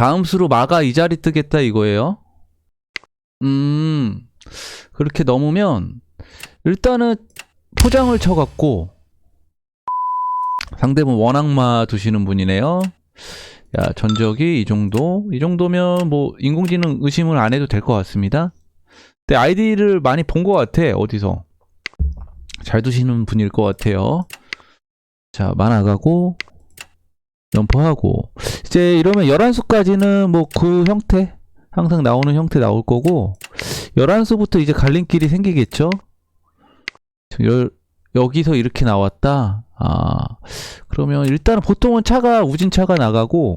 다음 수로 마가 이 자리 뜨겠다 이거예요. 음, 그렇게 넘으면 일단은 포장을 쳐갖고 상대분 원악마 두시는 분이네요. 야, 전적이 이 정도? 이 정도면 뭐 인공지능 의심을 안 해도 될 것 같습니다. 근데 아이디를 많이 본 것 같아, 어디서. 잘 두시는 분일 것 같아요. 자, 만화가고, 연포하고. 이제 이러면 11수까지는 뭐 그 형태, 항상 나오는 형태 나올 거고, 11수부터 이제 갈림길이 생기겠죠? 열, 여기서 이렇게 나왔다? 아, 그러면 일단은 보통은 차가, 우진차가 나가고,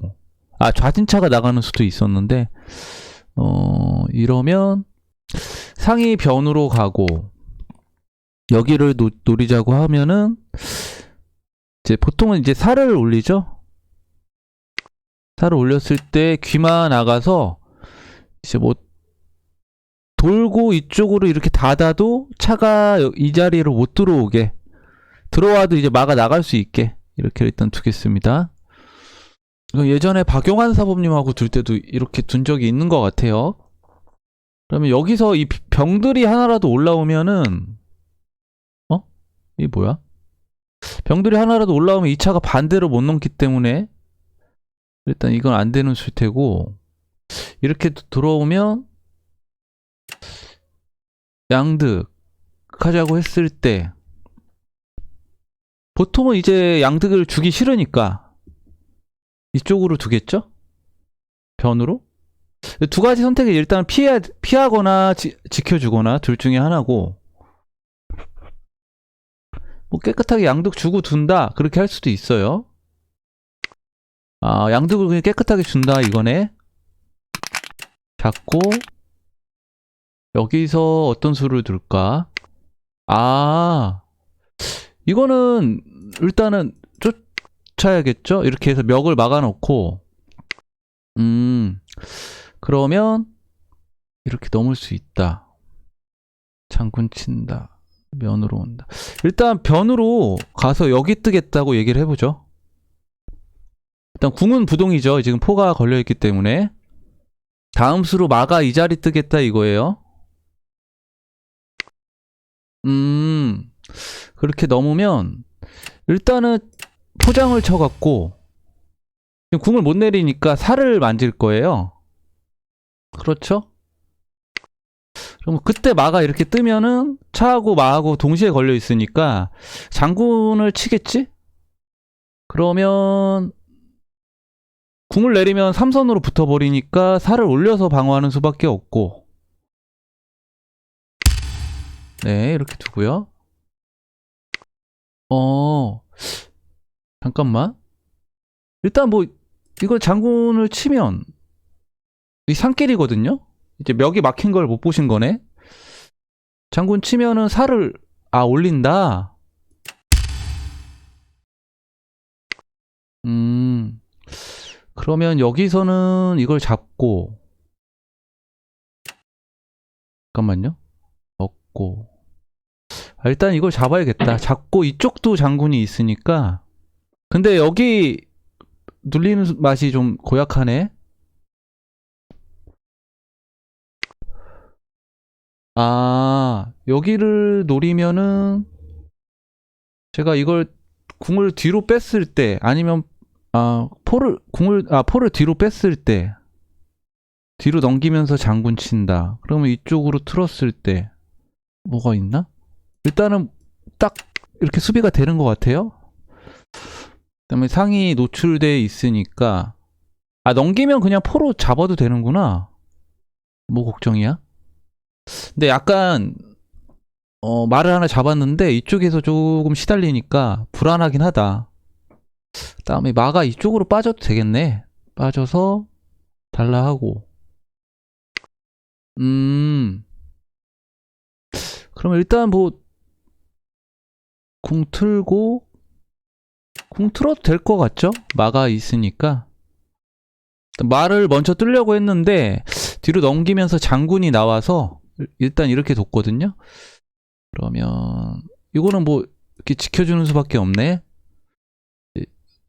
아, 좌진차가 나가는 수도 있었는데, 어, 이러면 상위 변으로 가고, 여기를 노, 노리자고 하면은, 이제 보통은 이제 살을 올리죠? 살을 올렸을 때 귀마 나가서, 이제 뭐, 돌고 이쪽으로 이렇게 닫아도 차가 이 자리로 못 들어오게 들어와도 이제 막아 나갈 수 있게 이렇게 일단 두겠습니다. 예전에 박용환 사범님하고 둘 때도 이렇게 둔 적이 있는 것 같아요. 그러면 여기서 이 병들이 하나라도 올라오면은 어? 이게 뭐야? 병들이 하나라도 올라오면 이 차가 반대로 못 넘기 때문에 일단 이건 안 되는 수태고 이렇게 들어오면 양득 하자고 했을 때 보통은 이제 양득을 주기 싫으니까 이쪽으로 두겠죠? 변으로? 두 가지 선택이 일단 피해, 피하거나 지, 지켜주거나 둘 중에 하나고 뭐 깨끗하게 양득 주고 둔다 그렇게 할 수도 있어요 아 양득을 그냥 깨끗하게 준다 이거네 잡고 여기서 어떤 수를 둘까? 아, 이거는 일단은 쫓아야겠죠? 이렇게 해서 멱을 막아 놓고, 음, 그러면 이렇게 넘을 수 있다. 장군 친다. 면으로 온다. 일단 변으로 가서 여기 뜨겠다고 얘기를 해보죠. 일단 궁은 부동이죠. 지금 포가 걸려있기 때문에. 다음 수로 마가 이 자리 뜨겠다 이거예요. 음, 그렇게 넘으면 일단은 포장을 쳐갖고 궁을 못 내리니까 살을 만질 거예요. 그렇죠? 그럼 그때 마가 이렇게 뜨면은 차하고 마하고 동시에 걸려 있으니까 장군을 치겠지? 그러면 궁을 내리면 삼선으로 붙어버리니까 살을 올려서 방어하는 수밖에 없고 네, 이렇게 두고요. 어, 잠깐만. 일단 뭐, 이걸 장군을 치면, 이 산길이거든요? 이제 멱이 막힌 걸 못 보신 거네? 장군 치면은 살을, 아, 올린다? 음, 그러면 여기서는 이걸 잡고, 잠깐만요. 먹고, 아, 일단 이걸 잡아야겠다. 잡고 이쪽도 장군이 있으니까. 근데 여기 눌리는 맛이 좀 고약하네. 아, 여기를 노리면은 제가 이걸 궁을 뒤로 뺐을 때 아니면 아, 포를 궁을 아, 포를 뒤로 뺐을 때 뒤로 넘기면서 장군 친다. 그러면 이쪽으로 틀었을 때 뭐가 있나? 일단은 딱 이렇게 수비가 되는 것 같아요. 그다음에 상이 노출돼 있으니까 아 넘기면 그냥 포로 잡아도 되는구나. 뭐 걱정이야? 근데 약간 어, 말을 하나 잡았는데 이쪽에서 조금 시달리니까 불안하긴 하다. 그다음에 마가 이쪽으로 빠져도 되겠네. 빠져서 달라 하고. 음. 그럼 일단 뭐 궁 틀고 궁 틀어도 될 것 같죠? 마가 있으니까 말을 먼저 뜨려고 했는데 뒤로 넘기면서 장군이 나와서 일단 이렇게 뒀거든요. 그러면 이거는 뭐 이렇게 지켜주는 수밖에 없네.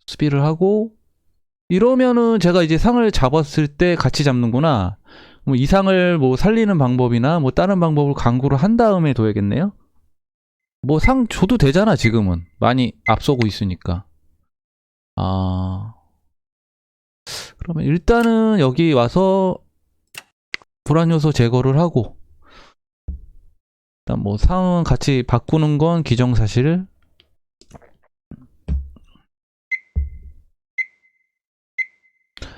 수비를 하고 이러면은 제가 이제 상을 잡았을 때 같이 잡는구나. 뭐 이 상을 뭐 살리는 방법이나 뭐 다른 방법을 강구를 한 다음에 둬야겠네요. 뭐 상 줘도 되잖아, 지금은. 많이 앞서고 있으니까. 아. 그러면 일단은 여기 와서 불안 요소 제거를 하고 일단 뭐 상은 같이 바꾸는 건 기정사실.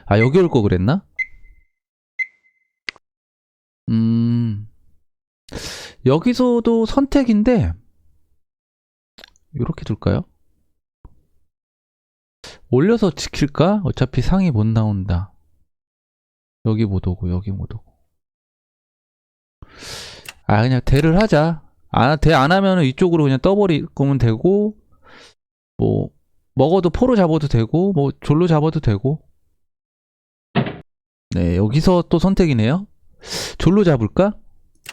아, 여기 올 거 그랬나? 음. 여기서도 선택인데 이렇게 둘까요? 올려서 지킬까? 어차피 상이 못 나온다. 여기 못 오고 여기 못 오고. 아 그냥 대를 하자. 아, 대 안 하면은 이쪽으로 그냥 떠버릴 거면 되고 뭐 먹어도 포로 잡아도 되고 뭐 졸로 잡아도 되고. 네, 여기서 또 선택이네요. 졸로 잡을까?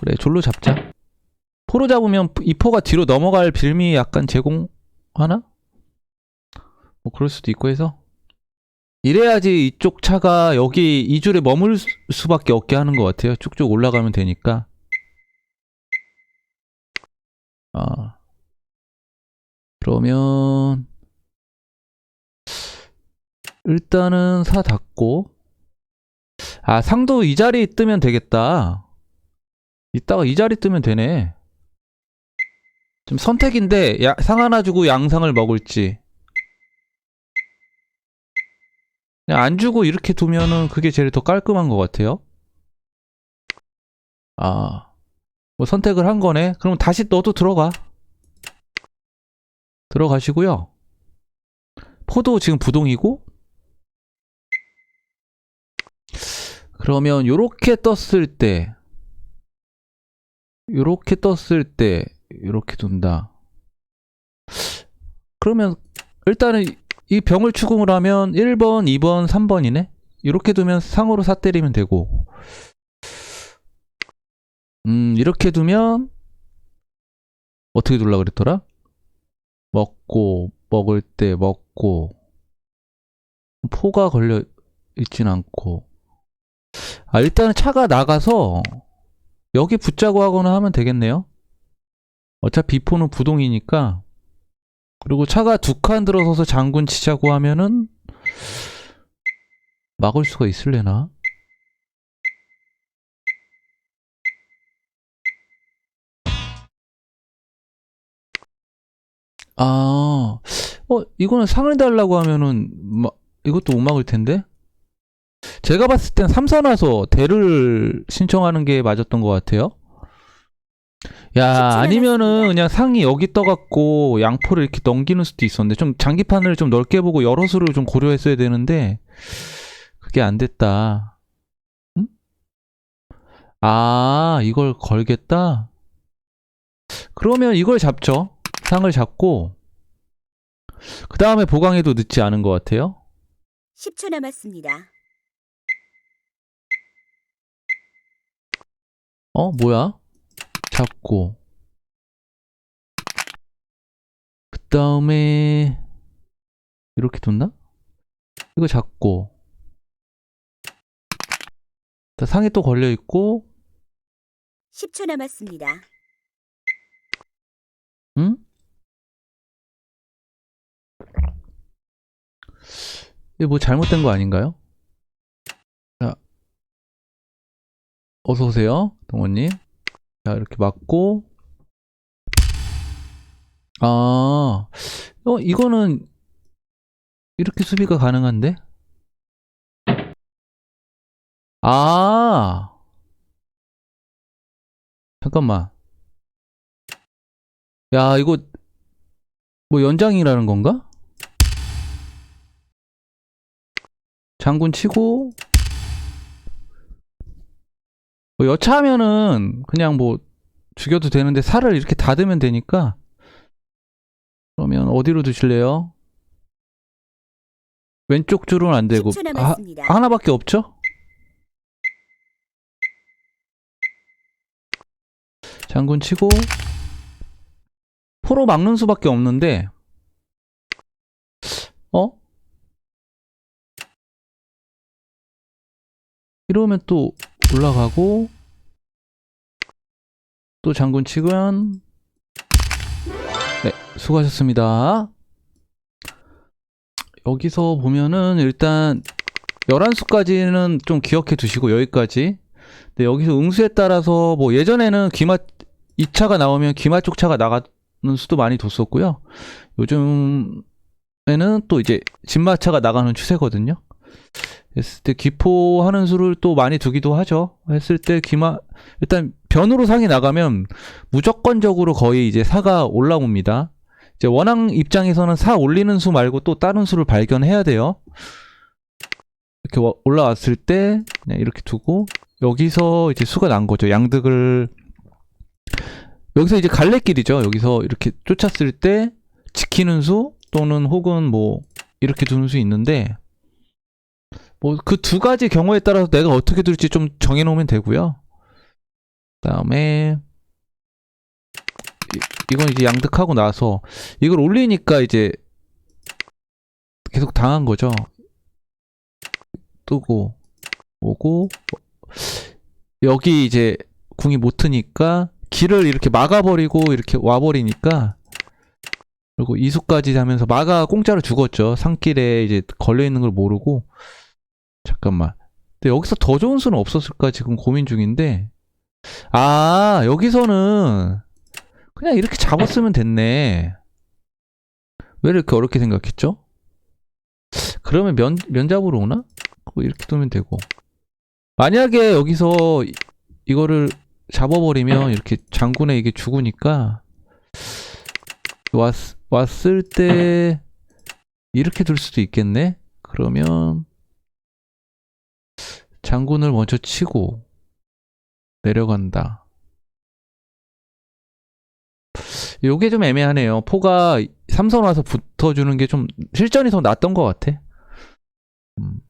그래, 졸로 잡자. 포로 잡으면 이 포가 뒤로 넘어갈 빌미 약간 제공하나? 뭐 그럴 수도 있고 해서 이래야지 이쪽 차가 여기 이 줄에 머물 수- 수밖에 없게 하는 것 같아요. 쭉쭉 올라가면 되니까. 아 그러면 일단은 사 닫고 아 상도 이 자리 뜨면 되겠다. 이따가 이 자리 뜨면 되네. 좀 선택인데 야, 상 하나 주고 양상을 먹을지 그냥 안 주고 이렇게 두면은 그게 제일 더 깔끔한 것 같아요. 아, 뭐 선택을 한 거네. 그럼 다시 너도 들어가. 들어가시고요. 포도 지금 부동이고. 그러면 요렇게 떴을 때, 요렇게 떴을 때, 요렇게 둔다. 그러면 일단은 이 병을 추궁을 하면 1번, 2번, 3번이네? 이렇게 두면 상으로 사 때리면 되고. 음, 이렇게 두면, 어떻게 둘라 그랬더라? 먹고, 먹을 때 먹고, 포가 걸려 있진 않고. 아, 일단은 차가 나가서, 여기 붙자고 하거나 하면 되겠네요. 어차피 비포는 부동이니까, 그리고 차가 두 칸 들어서서 장군 치자고 하면은 막을 수가 있을래나? 아, 어, 이거는 상을 달라고 하면은 마, 이것도 못 막을 텐데? 제가 봤을 땐 삼선 와서 대를 신청하는 게 맞았던 것 같아요. 야, 아니면은. 그냥 상이 여기 떠갖고 양포를 이렇게 넘기는 수도 있었는데 좀 장기판을 좀 넓게 보고 여러 수를 좀 고려했어야 되는데 그게 안 됐다. 응? 아, 이걸 걸겠다? 그러면 이걸 잡죠. 상을 잡고 그 다음에 보강해도 늦지 않은 것 같아요. 10초 남았습니다. 어, 뭐야? 잡고. 그 다음에, 이렇게 뒀나? 이거 잡고. 자, 상에 또 걸려있고, 10초 남았습니다. 응? 이게 뭐 잘못된 거 아닌가요? 어서 오세요, 동원님. 자, 이렇게 맞고. 아, 어, 이거는, 이렇게 수비가 가능한데? 아, 잠깐만. 야, 이거, 뭐 연장이라는 건가? 장군 치고, 뭐 여차하면은 그냥 뭐 죽여도 되는데 살을 이렇게 닫으면 되니까 그러면 어디로 두실래요? 왼쪽 줄은 안 되고 10초 아, 남았습니다. 하나밖에 없죠? 장군 치고 포로 막는 수밖에 없는데 어? 이러면 또 올라가고 또 장군 치관 네 수고하셨습니다. 여기서 보면은 일단 11수까지는 좀 기억해 두시고 여기까지. 근데 여기서 응수에 따라서 뭐 예전에는 기마 2차가 나오면 기마 쪽 차가 나가는 수도 많이 뒀었고요. 요즘에는 또 이제 진마차가 나가는 추세거든요 했을 때 기포하는 수를 또 많이 두기도 하죠. 했을 때 기마 일단 변으로 상이 나가면 무조건적으로 거의 이제 사가 올라옵니다. 이제 원앙 입장에서는 사 올리는 수 말고 또 다른 수를 발견해야 돼요. 이렇게 와- 올라왔을 때 네, 이렇게 두고 여기서 이제 수가 난 거죠. 양득을 여기서 이제 갈래길이죠. 여기서 이렇게 쫓았을 때 지키는 수 또는 혹은 뭐 이렇게 두는 수 있는데 뭐 그 두 가지 경우에 따라서 내가 어떻게 둘지 좀 정해 놓으면 되고요. 그다음에 이- 이건 이제 양득하고 나서 이걸 올리니까 이제 계속 당한 거죠. 뜨고 오고 여기 이제 궁이 못 트니까 길을 이렇게 막아버리고 이렇게 와버리니까 그리고 이수까지 하면서 마가 공짜로 죽었죠. 산길에 이제 걸려 있는 걸 모르고 잠깐만. 근데 여기서 더 좋은 수는 없었을까 지금 고민 중인데. 아, 여기서는 그냥 이렇게 잡았으면 됐네. 왜 이렇게 어렵게 생각했죠? 그러면 면, 면잡으로 오나? 뭐 이렇게 두면 되고. 만약에 여기서 이- 이거를 잡아버리면 이렇게 장군에 이게 죽으니까 왔, 왔을 때 이렇게 둘 수도 있겠네? 그러면 장군을 먼저 치고 내려간다. 요게 좀 애매하네요. 포가 삼선 와서 붙어주는 게 좀 실전이 더 낫던 것 같아. 음.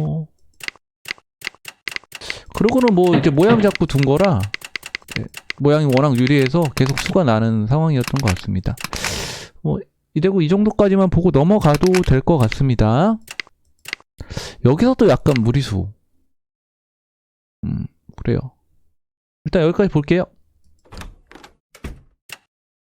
어. 그러고는 뭐 이제 모양 잡고 둔 거라 예, 모양이 워낙 유리해서 계속 수가 나는 상황이었던 것 같습니다. 뭐 이대고 이 정도까지만 보고 넘어가도 될 것 같습니다. 여기서 또 약간 무리수. 음, 그래요. 일단 여기까지 볼게요.